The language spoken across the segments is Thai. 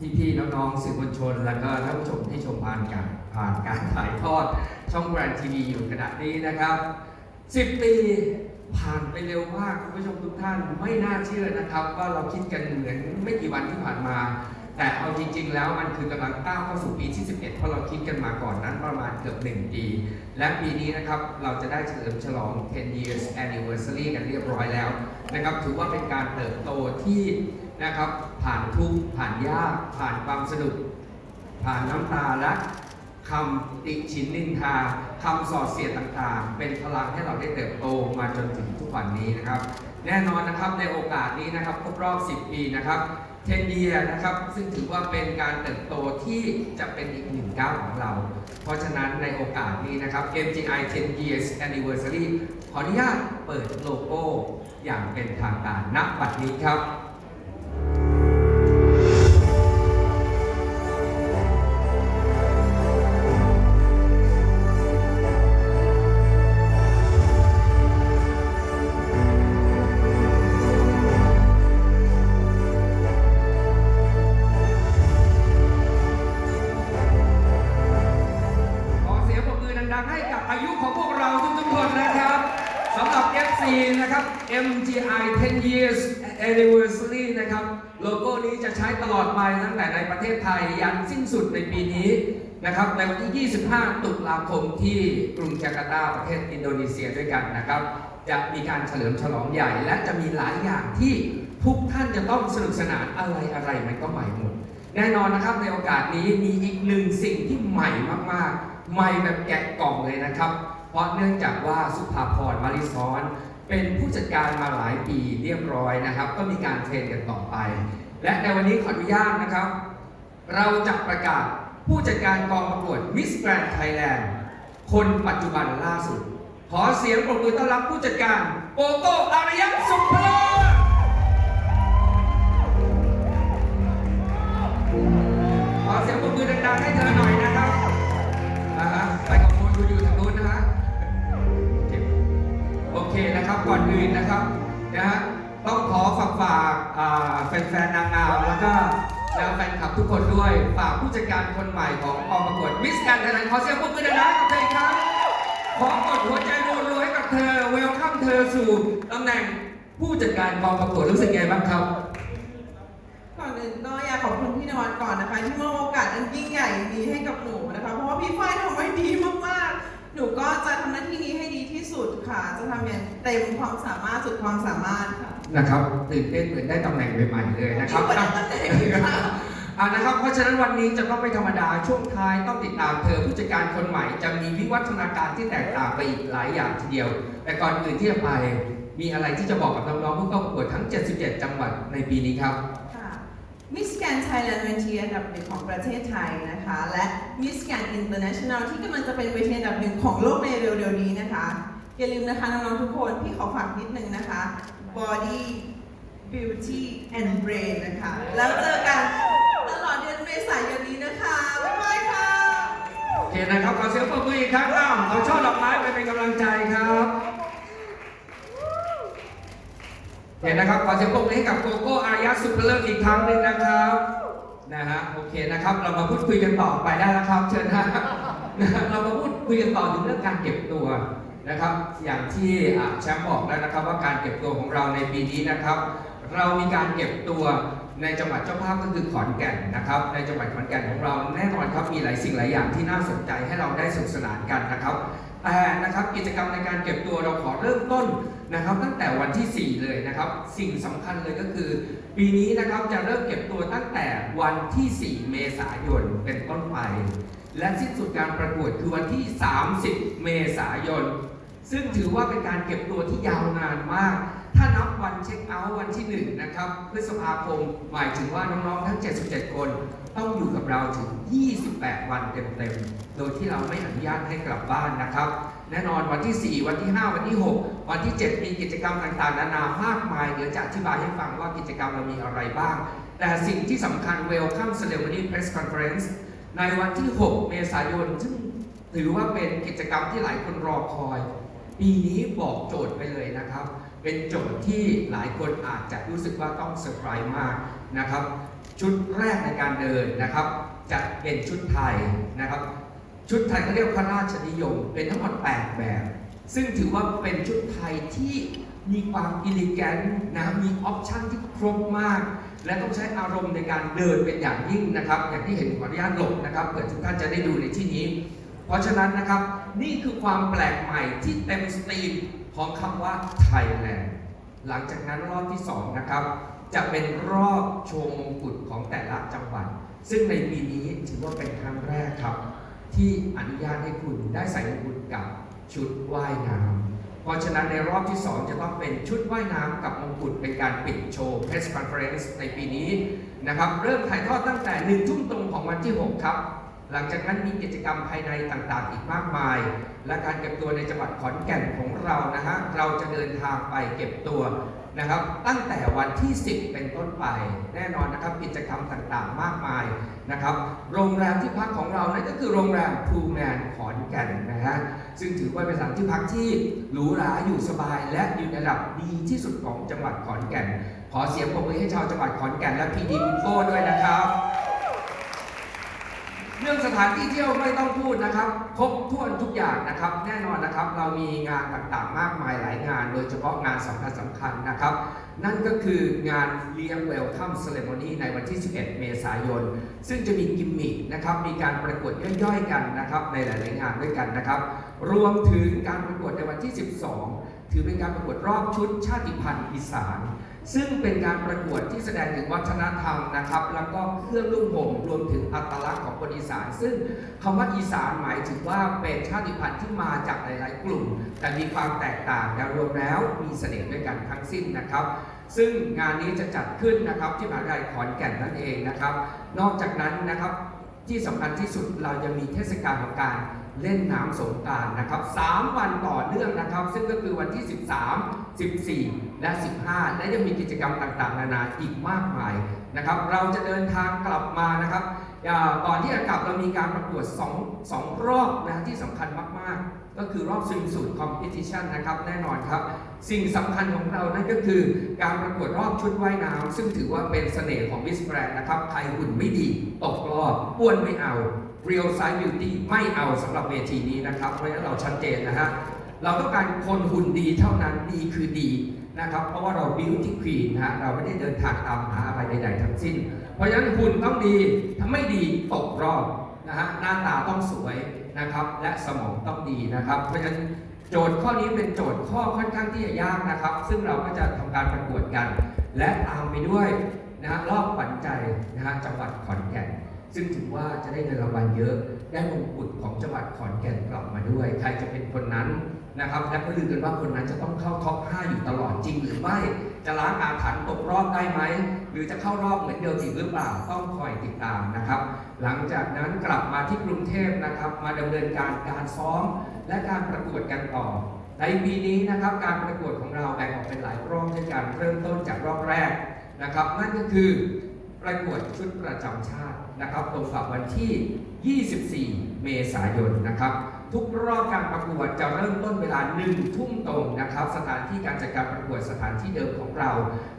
พี่ๆน้องๆสื่อมวลชน แล้วก็ท่านผู้ชมที่ชมผ่านการผ่านการถ่ายทอดช่องแกรนทีวีอยู่ขณะนี้นะครับ 10 ปีผ่านไปเร็วมากคุณผู้ชมทุกท่านไม่น่าเชื่อนะครับ ว่าเราคิดกันเหมือนไม่กี่วันที่ผ่านมา แต่เอาจริง ๆ แล้วมันคือกำลังก้าวเข้าสู่ปีที่ 11 เพราะเราคิดกันมาก่อนนั้นประมาณเกือบ 1 ปี และปีนี้นะครับเราจะได้เฉลิมฉลอง 10 years anniversary กันเรียบร้อยแล้วนะครับถือว่าเป็นการเติบโตที่ นะครับ ผ่านทุกข์ผ่านยาก ผ่านความสนุก ผ่านน้ำตาและคำติชินนินทาคำสอดเสียดต่างๆ เป็นพลังให้เราได้เติบโตมาจนถึงทุกวันนี้นะครับ แน่นอนนะครับในโอกาสนี้นะครับครบรอบ 10 ปีนะครับ10 year นะครับ ซึ่งถือว่าเป็นการเติบโตที่จะเป็นอีกหนึ่งก้าวของเรา เพราะฉะนั้นในโอกาสนี้นะครับ MGI 10 years anniversary ขออนุญาตเปิดโลโก้อย่างเป็นทางการณบัดนี้ครับ โลโก้นี้จะใช้ตลอดไปตั้งแต่ในประเทศไทยยันสิ้นสุดในปีนี้นะครับในวันที่ 25 ตุลาคมที่กรุงจาการ์ตาประเทศอินโดนีเซียด้วยกันนะครับ จะมีการเฉลิมฉลองใหญ่ และจะมีหลายอย่างที่ทุกท่านจะต้องสนุกสนานอะไรอะไรมันก็ใหม่หมด แน่นอนนะครับในโอกาสนี้มีอีกหนึ่งสิ่งที่ใหม่มากๆ ใหม่แบบแกะกล่องเลยนะครับ เพราะเนื่องจากว่าสุภาพรมาริซ้อน เป็นผู้จัดการมาหลายปีเรียบร้อยนะครับ ก็มีการเทรนกันต่อไป และในวันนี้ขออนุญาตนะครับ เราจะประกาศผู้จัดการกองประกวดมิสแกรนด์ไทยแลนด์คนปัจจุบันล่าสุด ขอเสียงปรบมือต้อนรับผู้จัดการโกโก้อารยัสุภา เคนะครับก่อนอื่นนะครับนะฮะต้องขอฝากฝากแฟนๆนางงามแล้วก็แล้วแฟนคลับทุกคนด้วยฝากผู้จัดการคนใหม่ของกองประกวดมิสแกรนด์ไทยแลนด์ขอเสียงปรบมือดังๆกับเธออีกครั้งขอกดหัวใจรัวๆให้กับเธอเวลคัมเธอสู่ตำแหน่งผู้จัดการกองประกวดรู้สึกไงบ้างครับก่อนอื่นก็อยากขอบคุณพี่นวัดก่อนนะคะ ที่มอบโอกาสอันยิ่งใหญ่นี้ให้กับหนูนะคะ เพราะว่าพี่ฝ้ายทำไว้ดีมากๆ หนูก็จะทำหน้าที่นี้ ค่ะ จะทำอย่างเต็มความสามารถสุดความสามารถค่ะนะครับตื่นเต้นเหมือนได้ตำแหน่งใหม่ๆเลยนะครับที่วันนั้นเองค่ะ อ่านะครับ เพราะฉะนั้นวันนี้จะต้องไม่ธรรมดาช่วงท้ายต้องติดตามเธอผู้จัดการคนใหม่จะมีวิวัฒนาการที่แตกต่างไปอีกหลายอย่างทีเดียว แต่ก่อนอื่นที่จะไปมีอะไรที่จะบอกกับน้องๆผู้เข้าประกวดทั้ง 77 จังหวัดในปีนี้ครับ ค่ะมิสแกนไทยแลนด์เวทีอันดับหนึ่งของประเทศไทยนะคะ และมิสแกนอินเตอร์เนชั่นแนลที่กำลังจะเป็นเวทีอันดับหนึ่งของโลกในเร็วๆนี้นะคะ อย่าลืมนะคะน้องๆทุกคนพี่ขอฝากนิดนึงนะคะ body beauty and brain นะคะ แล้วเจอกันตลอดเดือนเมษายนนี้นะคะ บ๊ายบายค่ะ โอเคนะครับขอเสียงปรบมืออีกครั้งอ้าวเอาช่อดอกไม้ไปเป็นกำลังใจครับโอเคนะครับขอเสียงปรบมือให้กับโกโก้อายะสุภเลิศอีกครั้งหนึ่งนะครับนะฮะโอเคนะครับ เรามาพูดคุยกันต่อไปได้แล้วครับ เชิญนะเรามาพูดคุยกันต่อถึงเรื่องการเก็บตัว นะครับ อย่างที่แชมป์บอกแล้วนะครับว่าการเก็บตัวของเราในปีนี้นะครับ เรามีการเก็บตัวในจังหวัดเจ้าภาพก็คือขอนแก่นนะครับ ในจังหวัดขอนแก่นของเราแน่นอนครับมีหลายสิ่งหลายอย่างที่น่าสนใจให้เราได้สนุกสนานกันนะครับแต่นะครับกิจกรรมในการเก็บตัวเราขอเริ่มต้นนะครับ ตั้งแต่วันที่ 4 เลยนะครับ สิ่งสำคัญเลยก็คือ ปีนี้นะครับจะเริ่มเก็บตัวตั้งแต่วันที่ 4 เมษายนเป็นต้นไป และสิ้นสุดการประกวดคือวันที่ 30 เมษายน ซึ่งถือว่าเป็นการเก็บตัวที่ยาวนานมาก ถ้านับวันเช็คเอาท์วันที่ 1 นะครับ พฤษภาคม หมายถึงว่าน้องๆ ทั้ง 77 คน ต้องอยู่กับเราถึง 28 วันเต็มๆ โดยที่เราไม่อนุญาตให้กลับบ้านนะครับ แน่นอนวันที่ 4 วันที่ 5 วันที่ 6 วันที่ 7 มีกิจกรรมต่างๆ นานามากมาย เดี๋ยวจะอธิบายให้ฟังว่ากิจกรรมเรามีอะไรบ้าง แต่สิ่งที่สำคัญ Welcome Ceremony Press Conference ในวันที่ 6 เมษายน ซึ่งถือว่าเป็นกิจกรรมที่หลายคนรอคอย ปีนี้บอกโจทย์ไปเลยนะครับ เป็นโจทย์ที่หลายคนอาจจะรู้สึกว่าต้องเซอร์ไพรส์มากนะครับ ชุดแรกในการเดินนะครับ จะเป็นชุดไทยนะครับ ชุดไทยเขาเรียกพระราชนิยม เป็นทั้งหมด 8 แบบ ซึ่งถือว่าเป็นชุดไทยที่มีความอิลิแกนนะมีออปชั่นที่ครบมาก และต้องใช้อารมณ์ในการเดินเป็นอย่างยิ่งนะครับ อย่างที่เห็นขออนุญาตหลบนะครับเผื่อทุกท่านจะได้ดูในที่นี้ เพราะฉะนั้นนะครับ นี่คือความแปลกใหม่ที่เต็มสตรีมของคำว่าไทยแลนด์หลังจากนั้นรอบที่ 2 นะครับ จะเป็นรอบโชว์มงกุฎของแต่ละจังหวัด ซึ่งในปีนี้ถือว่าเป็นครั้งแรกครับ ที่อนุญาตให้คุณได้ใส่มงกุฎกับชุดว่ายน้ำเพราะฉะนั้นในรอบที่ 2 จะต้องเป็นชุดว่ายน้ำกับมงกุฎเป็นการปิดโชว์ Press Conference ในปีนี้นะครับ เริ่มถ่ายทอดตั้งแต่หนึ่งทุ่มตรงของวันที่ 6 ครับ หลังจากนั้นมีกิจกรรมภายในต่างๆ อีกมากมาย และการเก็บตัวในจังหวัดขอนแก่นของเรานะฮะเราจะเดินทางไปเก็บตัวนะครับ ตั้งแต่วันที่ 10 เป็นต้นไป แน่นอนนะครับกิจกรรมต่างๆ มากมายนะครับ โรงแรมที่พักของเรานั่นก็คือโรงแรมพูแมนขอนแก่นนะฮะซึ่งถือว่าเป็นสถานที่พักที่หรูหราอยู่สบาย และอยู่ในระดับดีที่สุดของจังหวัดขอนแก่น ขอเสียงปรบมือให้ชาวจังหวัดขอนแก่นและพีดีบุโก้ด้วยนะครับ เรื่องสถานที่เที่ยวไม่ต้องพูดนะครับ ครบถ้วนทุกอย่างนะครับ แน่นอนนะครับ เรามีงานต่างๆ มากมายหลายงาน โดยเฉพาะงานสำคัญสำคัญนะครับ นั่นก็คืองานเลี้ยงเวลคัมเซเลมอนีในวันที่ 11 เมษายน ซึ่งจะมีกิมมิคนะครับ มีการประกวดย่อยๆกันนะครับ ในหลายๆงานด้วยกันนะครับ รวมถึงการประกวดในวันที่ 12 ถือเป็นการประกวดรอบชุดชาติพันธุ์อีสาน ซึ่งเป็นการประกวดที่แสดงถึงวัฒนธรรมนะครับ แล้วก็เครื่องนุ่งห่มรวมถึงอัตลักษณ์ของคนอีสาน ซึ่งคำว่าอีสานหมายถึงว่าเป็นชาติพันธุ์ที่มาจากหลาย ๆ กลุ่ม แต่มีความแตกต่างแต่รวมแล้วมีเสน่ห์ด้วยกันทั้งสิ้นนะครับ ซึ่งงานนี้จะจัดขึ้นนะครับที่มหาวิทยาลัยขอนแก่นนั่นเองนะครับ นอกจากนั้นนะครับที่สำคัญที่สุดเราจะมีเทศกาลของการเล่นน้ำสงการนะครับ 3 วันต่อเนื่องนะครับ ซึ่งก็คือวันที่ 13 14 และ 15 และยังมีกิจกรรมต่างๆ นานาอีกมากมายนะครับ เราจะเดินทางกลับมานะครับก่อนที่จะกลับเรามีการประกวด2 2รอบนะที่สำคัญมากๆ ก็คือรอบสวิมสูตรคอมเพติชันนะครับแน่นอนครับ สิ่งสำคัญของเรานั่นก็คือการประกวดรอบชุดว่ายน้ำซึ่งถือว่าเป็นเสน่ห์ของมิสแกรนนะครับใครหุ่นไม่ดีตกรอบอ้วนไม่เอา Real Size Beauty ไม่เอาสำหรับเวทีนี้นะครับ เพราะฉะนั้นเราชัดเจนนะฮะ เราต้องการคนหุ่นดีเท่านั้นดีคือดีนะครับ เพราะว่าเรา Beauty Queen นะฮะเราไม่ได้เดินทางตามหาอะไรใดๆทั้งสิ้น เพราะฉะนั้นหุ่นต้องดีถ้าไม่ดีตกรอบนะฮะหน้าตาต้องสวยนะครับ และสมองต้องดีนะครับ เพราะฉะนั้นโจทย์ข้อนี้เป็นโจทย์ข้อค่อนข้างที่จะยากนะครับ ซึ่งเราก็จะทำการประกวดกัน และตามไปด้วยนะฮะรอบขวัญใจนะฮะจังหวัดขอนแก่นซึ่งถือว่าจะได้เงินรางวัลเยอะ ได้มงกุฎของจังหวัดขอนแก่นกลับมาด้วย ใครจะเป็นคนนั้น นะครับและก็ลือกันว่าคนนั้นจะต้องเข้าท็อป 5 อยู่ตลอดจริงหรือไม่จะล้างอาถรรพ์ตกรอบได้ไหม หรือจะเข้ารอบเหมือนเดิมอีกหรือเปล่าต้องคอยติดตามนะครับ หลังจากนั้นกลับมาที่กรุงเทพนะครับ มาดำเนินการการซ้อมและการประกวดกันต่อ ในปีนี้นะครับการประกวดของเราแบ่งออกเป็นหลายรอบด้วยกันเริ่มต้นจากรอบแรกนะครับ นั่นก็คือประกวดชุดประจำชาตินะครับตรงกับวันที่ 24 เมษายนนะครับ ทุกรอบการประกวดจะเริ่มต้นเวลา1ทุ่มตรงนะครับ สถานที่การจัดการประกวดสถานที่เดิมของเรา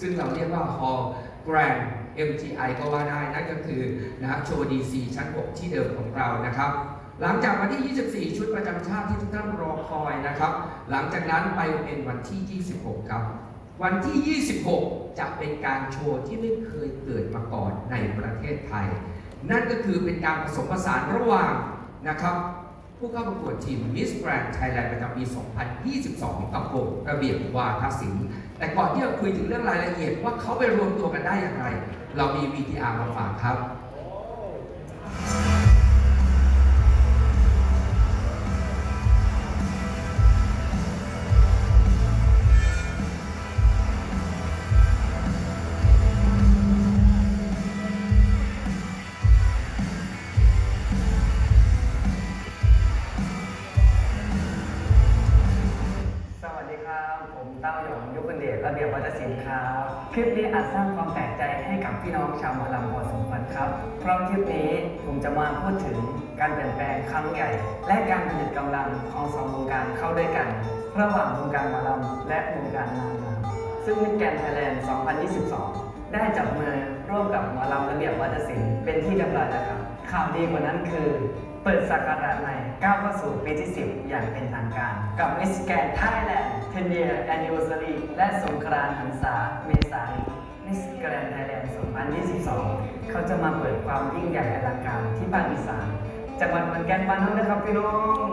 ซึ่งเราเรียกว่า Hall Grand MGI ก็ว่าได้นั่นก็คือนะฮะโชว์ดีซีชั้น 6 ที่เดิมของเรานะครับ หลังจากวันที่ 24 ชุดประจำชาติที่ทุกท่านรอคอยนะครับ หลังจากนั้นไปเป็นวันที่ 26 ครับ วันที่ 26 จะเป็นการโชว์ที่ไม่เคยเกิดมาก่อนในประเทศไทย นั่นก็คือเป็นการผสมผสานระหว่างนะครับ ผู้เข้าประกวดทีมมิสแกรนด์ไทยแลนด์ประจำปี 2022 กับวงระเบียบวาทศิลป์แต่ก่อนที่จะคุยถึงเรื่องรายละเอียดว่าเขาไปรวมตัวกันได้อย่างไร เรามี VTR มาฝากครับ คลิปนี้อาจสร้างความแปลกใจให้กับพี่น้องชาวหมอลำพอสมควรครับ เพราะคลิปนี้ผมจะมาพูดถึงการเปลี่ยนแปลงครั้งใหญ่ และการผลิตกำลังของสองวงการเข้าด้วยกัน ระหว่างวงการหมอลำและวงการนางงามซึ่งมิสแกรนไทยแลนด์ 2022 ได้จับมือร่วมกับหมอลำระเบียบวัฒนศิลป์เป็นที่เรียบร้อยแล้วครับ ข่าวดีกว่านั้นคือ เปิดสักราชใหม่ก้าวเข้าสู่ปีที่ 10 อย่างเป็นทางการ กับมิสแกนไทยแลนด์เทนเยียร์แอนนิวเซอรีและสงกรานต์หันษาเมษายนมิสแกรนไทยแลนด์ 2022 เขาจะมาเปิดความยิ่งใหญ่อลังการที่ภาคอีสานจังหวัดขอนแก่นบ้านเรานะครับพี่น้อง